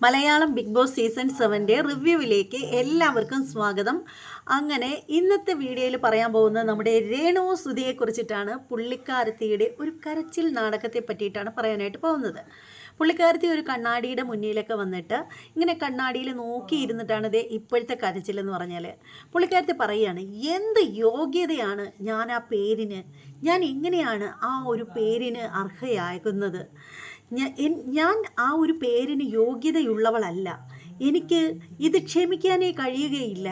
Malayalam big boss season സെവന്റെ റിവ്യൂവിലേക്ക് എല്ലാവർക്കും സ്വാഗതം. അങ്ങനെ ഇന്നത്തെ വീഡിയോയിൽ പറയാൻ പോകുന്നത് നമ്മുടെ രേണു സുധിയെ പുള്ളിക്കാരത്തിയുടെ ഒരു കരച്ചിൽ നാടകത്തെ പറ്റിയിട്ടാണ് പറയാനായിട്ട് പോകുന്നത്. പുള്ളിക്കാരത്തി ഒരു കണ്ണാടിയുടെ മുന്നിലൊക്കെ വന്നിട്ട് ഇങ്ങനെ കണ്ണാടിയിൽ നോക്കിയിരുന്നിട്ടാണ് ഇത് ഇപ്പോഴത്തെ കരച്ചിലെന്ന് പറഞ്ഞാൽ പുള്ളിക്കാരത്തി പറയുകയാണ് എന്ത് യോഗ്യതയാണ് ഞാൻ ആ പേരിന്? ഞാൻ എങ്ങനെയാണ് ആ ഒരു പേരിന് അർഹയാകുന്നത്? ഞാൻ ആ ഒരു പേരിന് യോഗ്യതയുള്ളവളല്ല. എനിക്ക് ഇത് ക്ഷമിക്കാനേ കഴിയുകയില്ല.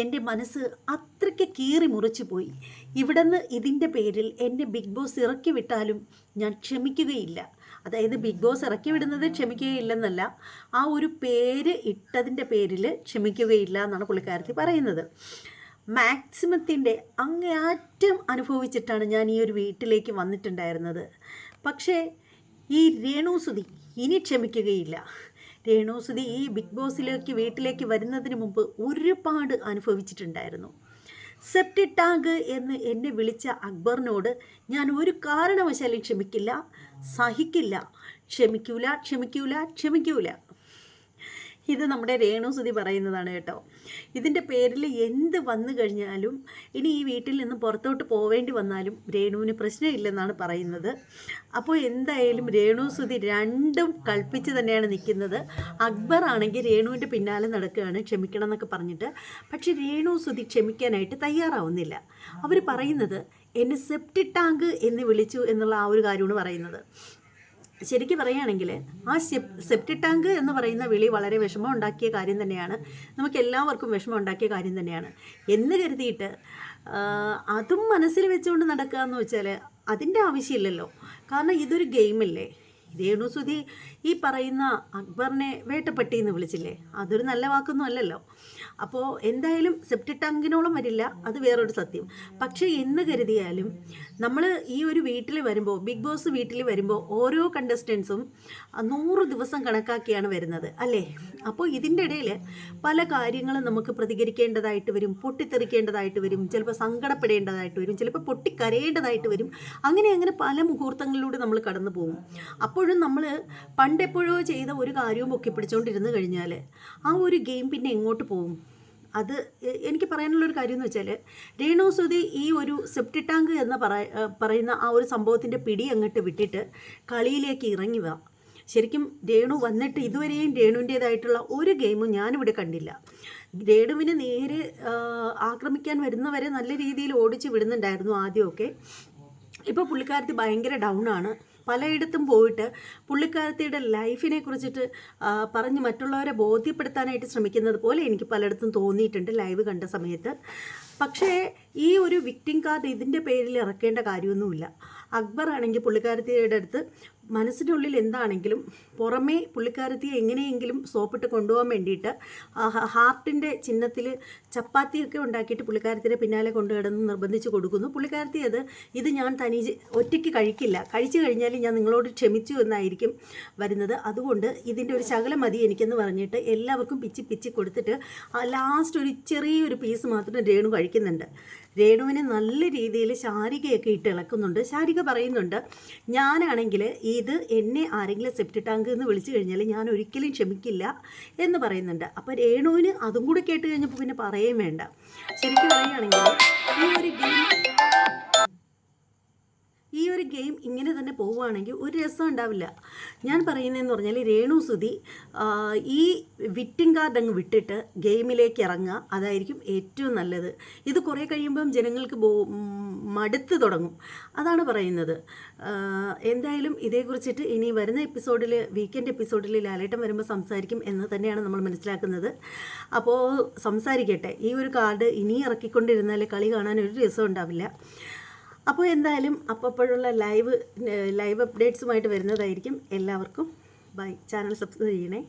എന്റെ മനസ്സ് അത്രയ്ക്ക് കീറി മുറിച്ചു പോയി. ഇവിടുന്ന് ഇതിന്റെ പേരിൽ എന്നെ ബിഗ് ബോസ് ഇറക്കി വിട്ടാലും ഞാൻ ക്ഷമിക്കുകയില്ല. അതായത് ബിഗ് ബോസ് ഇറക്കി വിടുന്നത് ക്ഷമിക്കുകയില്ലെന്നല്ല ആ ഒരു പേര് ഇട്ടതിന്റെ പേരിൽ ക്ഷമിക്കുകയില്ല എന്നാണ് പുള്ളിക്കാരത്തി പറയുന്നത്. മാക്സിമത്തിന്റെ അങ്ങേയറ്റം അനുഭവിച്ചിട്ടാണ് ഞാൻ ഈ ഒരു വീട്ടിലേക്ക് വന്നിട്ടുണ്ടായിരുന്നത്. പക്ഷേ ഈ രേണുസുതി ഇനി ക്ഷമിക്കുകയില്ല. രേണുസുതി ഈ ബിഗ് ബോസിലേക്ക് വീട്ടിലേക്ക് വരുന്നതിന് മുമ്പ് ഒരുപാട് അനുഭവിച്ചിട്ടുണ്ടായിരുന്നു. സെപ്റ്റി ടാങ്ക് എന്ന് എന്നെ വിളിച്ച അക്ബറിനോട് ഞാൻ ഒരു കാരണവശാലും ക്ഷമിക്കില്ല സഹിക്കില്ല. ക്ഷമിക്കൂല ക്ഷമിക്കൂല ക്ഷമിക്കൂല. ഇത് നമ്മുടെ രേണുസുതി പറയുന്നതാണ് കേട്ടോ. ഇതിന്റെ പേരിൽ എന്ത് വന്നു കഴിഞ്ഞാലും ഇനി ഈ വീട്ടിൽ നിന്ന് പുറത്തോട്ട് പോവേണ്ടി വന്നാലും രേണുവിന് പ്രശ്നമില്ലെന്നാണ് പറയുന്നത്. അപ്പോൾ എന്തായാലും രേണുസുതി രണ്ടും കൽപ്പിച്ച് തന്നെയാണ് നിൽക്കുന്നത്. അക്ബർ ആണെങ്കിൽ രേണുവിന്റെ പിന്നാലെ നടക്കുകയാണ് ക്ഷമിക്കണം എന്നൊക്കെ പറഞ്ഞിട്ട്. പക്ഷേ രേണുസുതി ക്ഷമിക്കാനായിട്ട് തയ്യാറാവുന്നില്ല. അവർ പറയുന്നത് എന്നെ സെപ്റ്റി ടാങ്ക് എന്ന് വിളിച്ചു എന്നുള്ള ആ ഒരു കാര്യമാണ് പറയുന്നത്. ശരിക്കും പറയുകയാണെങ്കിൽ ആ സെപ് സെപ്റ്റി ടാങ്ക് എന്ന് പറയുന്ന വിളി വളരെ വിഷമം ഉണ്ടാക്കിയ കാര്യം തന്നെയാണ്. നമുക്ക് എല്ലാവർക്കും വിഷമം ഉണ്ടാക്കിയ കാര്യം തന്നെയാണ്. എന്ന് കരുതിയിട്ട് അതും മനസ്സിൽ വെച്ചുകൊണ്ട് നടക്കുക എന്ന് വെച്ചാൽ അതിന്റെ ആവശ്യമില്ലല്ലോ. കാരണം ഇതൊരു ഗെയിമല്ലേ. രേണുസുതി ഈ പറയുന്ന അക്ബറിനെ വേട്ടപ്പെട്ടി എന്ന് വിളിച്ചില്ലേ? അതൊരു നല്ല വാക്കൊന്നും അല്ലല്ലോ. അപ്പോൾ എന്തായാലും സെപ്റ്റിട്ടങ്കിനോളം വരില്ല. അത് വേറൊരു സത്യം. പക്ഷേ എന്ന് കരുതിയാലും നമ്മൾ ഈ ഒരു വീട്ടിൽ വരുമ്പോൾ ബിഗ് ബോസ് വീട്ടിൽ വരുമ്പോൾ ഓരോ കണ്ടസ്റ്റൻസും നൂറ് ദിവസം കണക്കാക്കിയാണ് വരുന്നത് അല്ലേ? അപ്പോൾ ഇതിന്റെ ഇടയിൽ പല കാര്യങ്ങളും നമുക്ക് പ്രതികരിക്കേണ്ടതായിട്ട് വരും പൊട്ടിത്തെറിക്കേണ്ടതായിട്ട് വരും ചിലപ്പോൾ സങ്കടപ്പെടേണ്ടതായിട്ട് വരും ചിലപ്പോൾ പൊട്ടിക്കരയേണ്ടതായിട്ട് വരും. അങ്ങനെ അങ്ങനെ പല മുഹൂർത്തങ്ങളിലൂടെ നമ്മൾ കടന്നു പോകും അപ്പോഴും നമ്മൾ പണ്ടെപ്പോഴോ ചെയ്ത ഒരു കാര്യവും പൊക്കി പിടിച്ചുകൊണ്ടിരുന്ന് കഴിഞ്ഞാൽ ആ ഒരു ഗെയിം പിന്നെ എങ്ങോട്ട് പോകും? അത് എനിക്ക് പറയാനുള്ളൊരു കാര്യം എന്ന് വെച്ചാൽ രേണുസുതി ഈ ഒരു സെപ്റ്റി ടാങ്ക് എന്ന് പറയുന്ന ആ ഒരു സംഭവത്തിന്റെ പിടി അങ്ങോട്ട് വിട്ടിട്ട് കളിയിലേക്ക് ഇറങ്ങി വാ. ശരിക്കും രേണു വന്നിട്ട് ഇതുവരെയും രേണുവിന്റേതായിട്ടുള്ള ഒരു ഗെയിമും ഞാനിവിടെ കണ്ടില്ല. രേണുവിനെ നേരെ ആക്രമിക്കാൻ വരുന്നവരെ നല്ല രീതിയിൽ ഓടിച്ച് വിടുന്നുണ്ടായിരുന്നു ആദ്യമൊക്കെ. ഇപ്പോൾ പുള്ളിക്കാരത്തി ഭയങ്കര ഡൗൺ ആണ്. പലയിടത്തും പോയിട്ട് പുള്ളിക്കാരത്തിയുടെ ലൈഫിനെ കുറിച്ചിട്ട് പറഞ്ഞ് മറ്റുള്ളവരെ ബോധ്യപ്പെടുത്താനായിട്ട് ശ്രമിക്കുന്നത് പോലെ എനിക്ക് പലയിടത്തും തോന്നിയിട്ടുണ്ട് ലൈവ് കണ്ട സമയത്ത്. പക്ഷേ ഈ ഒരു വിക്ടിം കാർഡ് ഇതിന്റെ പേരിൽ ഇറക്കേണ്ട കാര്യമൊന്നുമില്ല. അക്ബർ ആണെങ്കിൽ പുള്ളിക്കാരത്തിയുടെ അടുത്ത് മനസ്സിനുള്ളിൽ എന്താണെങ്കിലും പുറമേ പുള്ളിക്കാരത്തിയെ എങ്ങനെയെങ്കിലും സോപ്പിട്ട് കൊണ്ടുപോകാൻ വേണ്ടിയിട്ട് ഹാർട്ടിന്റെ ചിഹ്നത്തിൽ ചപ്പാത്തിയൊക്കെ ഉണ്ടാക്കിയിട്ട് പുള്ളിക്കാരത്തിന്റെ പിന്നാലെ കൊണ്ടു കിടന്ന് നിർബന്ധിച്ച് കൊടുക്കുന്നു. പുള്ളിക്കാരത്തി അത് ഇത് ഞാൻ തനി ഒറ്റയ്ക്ക് കഴിക്കില്ല. കഴിച്ചു കഴിഞ്ഞാൽ ഞാൻ നിങ്ങളോട് ക്ഷമിച്ചു എന്നായിരിക്കും വരുന്നത്. അതുകൊണ്ട് ഇതിന്റെ ഒരു ശകലം മതി എനിക്കെന്ന് പറഞ്ഞിട്ട് എല്ലാവർക്കും പിച്ചി പിച്ചി കൊടുത്തിട്ട് ലാസ്റ്റ് ഒരു ചെറിയൊരു പീസ് മാത്രം രേണു കഴിക്കുന്നുണ്ട്. രേണുവിനെ നല്ല രീതിയിൽ ശാരികയൊക്കെ ഇട്ട് ഇളക്കുന്നുണ്ട്. ശാരിക പറയുന്നുണ്ട് ഞാനാണെങ്കിൽ ഇത് എന്നെ ആരെങ്കിലും സെപ്റ്റ് ടാങ്ക് എന്ന് വിളിച്ചു കഴിഞ്ഞാൽ ഞാൻ ഒരിക്കലും ക്ഷമിക്കില്ല എന്ന് പറയുന്നുണ്ട്. അപ്പോൾ രേണുവിന് അതും കൂടെ കേട്ട് കഴിഞ്ഞപ്പോൾ പിന്നെ പറയുകയും വേണ്ട. ശരിക്കും പറയുകയാണെങ്കിൽ ഈ ഒരു ഗെയിം ഈ ഒരു ഗെയിം ഇങ്ങനെ തന്നെ പോവുകയാണെങ്കിൽ ഒരു രസം ഉണ്ടാവില്ല. ഞാൻ പറയുന്നതെന്ന് പറഞ്ഞാൽ രേണു സുതി ഈ വിറ്റിംഗ് കാർഡ് അങ്ങ് വിട്ടിട്ട് ഗെയിമിലേക്ക് ഇറങ്ങുക അതായിരിക്കും ഏറ്റവും നല്ലത്. ഇത് കുറേ കഴിയുമ്പം ജനങ്ങൾക്ക് മടുത്ത് തുടങ്ങും. അതാണ് പറയുന്നത്. എന്തായാലും ഇതേക്കുറിച്ചിട്ട് ഇനി വരുന്ന എപ്പിസോഡിൽ വീക്കെൻഡ് എപ്പിസോഡിൽ ലാലേട്ടം വരുമ്പോൾ സംസാരിക്കും എന്ന് തന്നെയാണ് നമ്മൾ മനസ്സിലാക്കുന്നത്. അപ്പോൾ സംസാരിക്കട്ടെ. ഈ ഒരു കാർഡ് ഇനി ഇറക്കിക്കൊണ്ടിരുന്നാൽ കളി കാണാൻ ഒരു രസം ഉണ്ടാവില്ല. അപ്പോൾ എന്തായാലും അപ്പോഴുള്ള ലൈവ് ലൈവ് അപ്ഡേറ്റ്സുമായിട്ട് വരുന്നതായിരിക്കും. എല്ലാവർക്കും ബൈ. ചാനൽ സബ്സ്ക്രൈബ് ചെയ്യണേ.